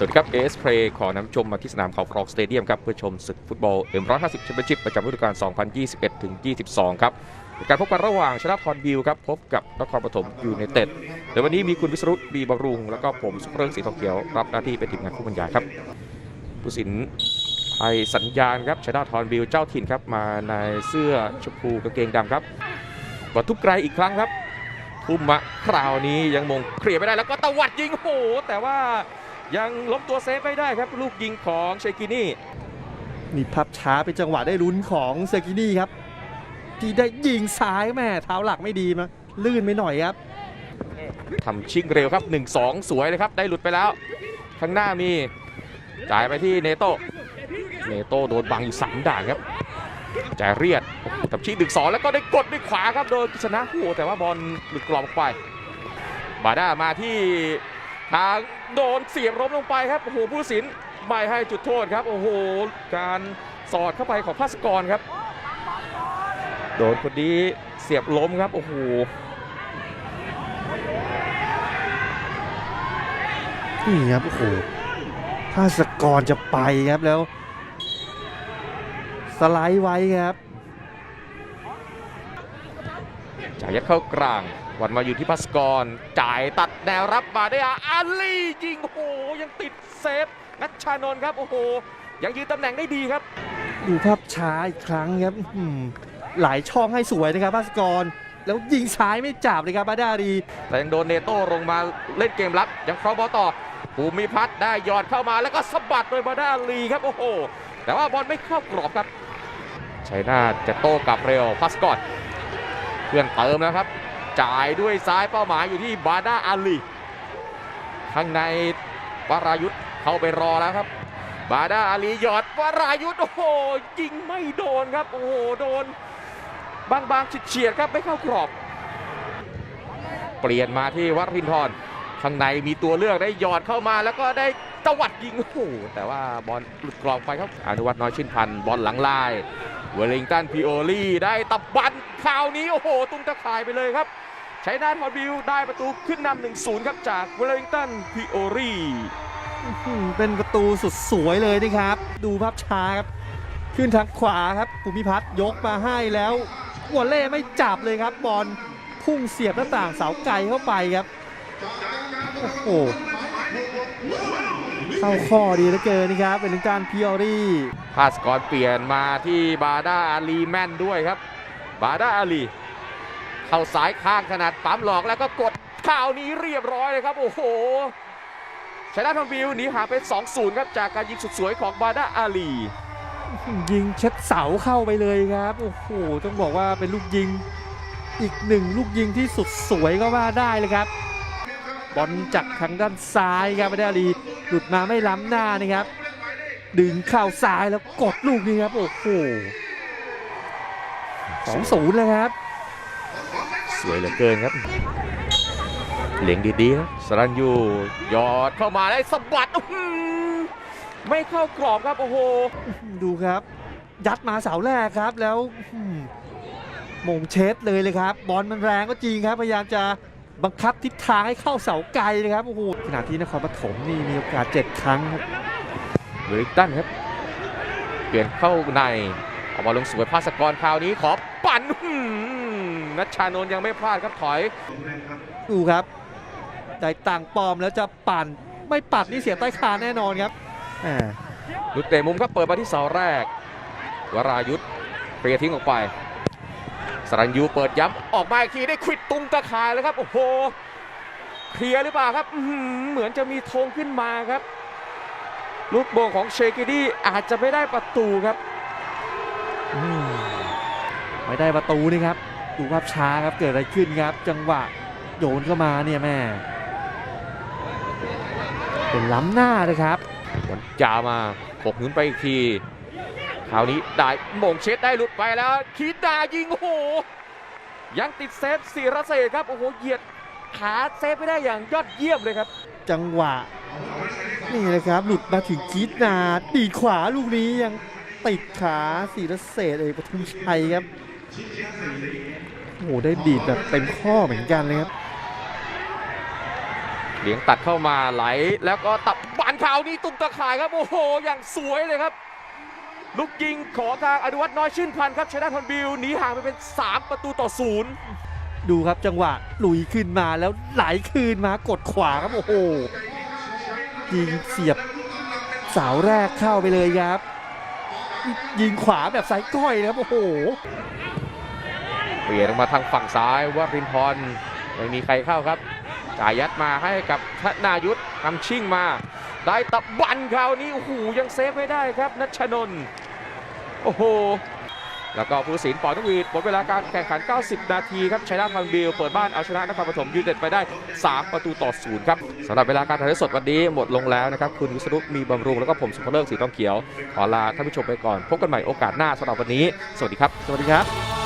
สวัสดีครับเอสเพลย์ขอนำชมมาที่สนามเขาครองสเตเดียมครับเพื่อชมศึกฟุตบอล M150 แชมเปี้ยนชิพประจำฤดูกาล 2021 ถึง 22 ครับการพบกันระหว่างชนะทอนบิลครับพบกับนครปฐมยูไนเต็ดเดี๋ยววันนี้มีคุณวิศรุตบีบำรุง แล้วก็ผมสุเริงศรีทองเขียว รับหน้าที่เป็นทีมงานผู้บรรยายครับผู้สินไทยสัญญาณครับชนะทอนบิลเจ้าถิ่นครับมาในเสื้อชมพูกางเกงดำครับบอลทุบไกลอีกครั้งครับทุ่มมาคราวนี้ยังมงเคลียร์ไม่ได้แล้วก็ตวัดยิงโอ้โหแต่ว่า ยังล้มตัวเซฟไม่ได้ครับลูกยิงของเชกินี่มีพับช้าเป็นจังหวะได้ลุ้นของเซกินี่ครับ ที่ได้ยิงซ้ายแม่เท้าหลักไม่ดีมาลื่นไปหน่อยครับทำชิงเร็วครับ 1-2 สวยเลยครับ ได้หลุดไปแล้ว ข้างหน้ามีจ่ายไปที่เนโตเนโตโดนบังอยู่สามด่านครับจ่ายเรียดทำชิงดึงสองแล้วก็ได้กดด้วยขวาครับโดยกฤษณะโอ้โหแต่ว่าบอลหลุดกรอบออกไป บาด้ามาที่ ทางโดนเสียบล้มลงไปครับ โอ้โห ผู้ตัดสินไม่ให้จุดโทษครับ โอ้โห การสอดเข้าไปของภาสกรครับ โดนคนนี้เสียบล้มครับ โอ้โห นี่ครับ โอ้โหภาสกรจะไปครับแล้ว สไลด์ไว้ครับจ่ายยัดเข้ากลาง วันมาอยู่ที่พัสกรจ่ายตัดแนวรับมาได้อาอาลียิงโอ้โหยังติดเซฟนัชชานนท์ครับโอ้โหยังยืนตำแหน่งได้ดีครับ ดูภาพช้าอีกครั้งครับอื้อหือหลายช่องให้สวยนะครับภาสกรแล้วยิงซ้ายไม่จับเลยครับบาดาดีแต่ยังโดนเนโต้ลงมาเล่นเกมรับยังครองบอลต่อภูมิพัฒน์ได้หยอดเข้ามาแล้วก็สะบัดโดยบาด้าลีครับโอ้โห แต่ว่าบอลไม่เข้ากรอบครับชัยนาทจะโต้กลับเร็วพัสกอตเพื่อนเติมแล้วครับ จ่ายด้วยซ้ายเป้าหมายอยู่ที่บาดาอาลีข้างในวรายุทธ์เข้าไปรอแล้วครับ บาดาอาลีหยอดวรายุทธ์โอ้โหยิงไม่โดนครับ โอ้โหโดน บางๆเฉียดครับไม่เข้ากรอบ เปลี่ยนมาที่วัดรินทร์ข้างในมีตัวเลือกได้หยอดเข้ามาแล้วก็ได้ตวัดยิงโอ้โหแต่ว่าบอลหลุดกรอบไปครับอนุวัฒน์น้อยชินพันธ์บอลหลังลายเวลิงตันพีโอลี่ได้ตับบันคราวนี้โอ้โห ตุ้งตะข่ายไปเลยครับ ใช้นาทอดบิวได้ประตูขึ้นนำหนึ่งศูนย์ครับจากเวลลิงตันพีโอลี่อืมเป็นประตูสุดสวยเลยนะครับ ดูภาพช้าครับ ขึ้นทางขวาครับภูมิพัฒน์ยกมาให้แล้ววอลเล่ไม่จับเลยครับบอลพุ่งเสียบหน้าต่างเสาไกลเข้าไปครับโอ้โหเข้าข้อดีเหลือเกินนะครับเป็นลิงการพิออรี่พาสกรเปลี่ยนมาที่บาด้าอาลีแม่นด้วยครับ บาด้าอาลี เข้าสายข้างขนาดปั๊มหลอกแล้วก็กดข่าวนี้เรียบร้อยเลยครับ โอ้โหชนะทอมบิวหนีหาเป็น2-0 ครับจากการยิงสุดสวยของบาดาอาลียิงเช็ดเสาเข้าไปเลยครับ โอ้โห ต้องบอกว่าเป็นลูกยิงอีกหนึ่งลูกยิงที่สุดสวยก็ว่าได้เลยครับ บอลจากทางด้านซ้ายครับไม่ได้อาลี หลุดมาไม่ล้ำหน้านะครับ ดึงเข้าซ้ายแล้วกดลูกนี้ครับ โอ้โหสองศูนย์เลยครับ สวยเหลือเกินครับเหลียงดีๆนะสรันยูหยอดเข้ามาได้สะบัดอื้อหือไม่เข้ากรอบครับโอ้โหดูครับ ยัดมาเสาแรกครับแล้วอืมมงเช็ดเลยเลยครับ บอลมันแรงก็จริงครับ พยายามจะบังคับทิศทางให้เข้าเสาไกลนะครับโอ้โหขณะที่นครปฐมนี่มีโอกาส7ครั้งครับเวลิงตันครับ เปลี่ยนเข้าในเอาบอลลงสวยพาสกรคราวนี้ขอปั่นอื้อหือ นัชชานนท์ยังไม่พลาดครับถอยดูครับได้ต่างปลอมแล้วจะปั่นไม่ปัดนี่เสียใต้คานแน่นอนครับแหมลุดเตะมุมครับเปิดมาที่เสาแรก วรายุทธเปรียทิ้งออกไป สรัญยูเปิดย้ำออกมาอีกทีได้ควิดตุงตะข่ายแล้วครับโอ้โหเคลียร์หรือเปล่าครับอื้อหือเหมือนจะมีธงขึ้นมาครับลูกโบงของเชกิดี้อาจจะไม่ได้ประตูครับอืมไม่ได้ประตูนี่ครับ ดูภาพช้าครับเกิดอะไรขึ้นครับ จังหวะโยนเข้ามาเนี่ยแม่ เป็นล้ำหน้าเลยครับวันจามาปกหนุนไปอีกทีคราวนี้ได้มงเช็ดได้หลุดไปแล้วคีดายิงโอ้โหยังติดเซฟสีระเสษครับโอ้โหเหยียดขาเซฟไม่ได้อย่างยอดเยี่ยมเลยครับ จังหวะ นี่เลยครับหลุดมาถึงกีดนาดีดขวาลูกนี้ยังติดขาสีรเศษเอกปทุมชัยครับ โอ้โหได้ดีดแบบเต็มข้อเหมือนกันเลยครับเหลียงตัดเข้ามาไหลแล้วก็ตับบานข่าวนี้ตุ้มตะข่ายครับโอ้โหอย่างสวยเลยครับ ลูกยิงของทางอนุวัฒน์น้อยชื่นพันธ์ครับชนะทอนบิลหนีห่างไปเป็น 3 ประตูต่อศูนย์ดูครับจังหวะลุยขึ้นมาแล้วไหลคืนมากดขวาครับโอ้โหยิงเสียบเสาแรกเข้าไปเลยครับ ยิงขวาแบบไซส์ก้อยนะครับโอ้โห เปลี่ยนออกมาทางฝั่งซ้ายวรินทร์ไม่มีใครเข้าครับจ่ายยัดมาให้กับธนายุทธนำชิ่งมา ได้ตะบันคราวนี้โอ้โหยังเซฟไม่ได้ครับนัชนน์โอ้โหแล้วก็ผู้สินปอนุวีดหมดเวลาการแข่งขัน 90 นาทีครับชัยนาทพันบิลเปิดบ้านเอาชนะนครปฐมยูไนเต็ดไปได้ 3 ประตูต่อศูนย์ครับสำหรับเวลาการถ่ายทอดสดวันนี้หมดลงแล้วนะครับ คุณวิศนุมีบำรุง แล้วก็ผมสุภเลิกสีทองเขียว ขอลาท่านผู้ชมไปก่อน พบกันใหม่โอกาสหน้าสำหรับวันนี้ สวัสดีครับ สวัสดีครับ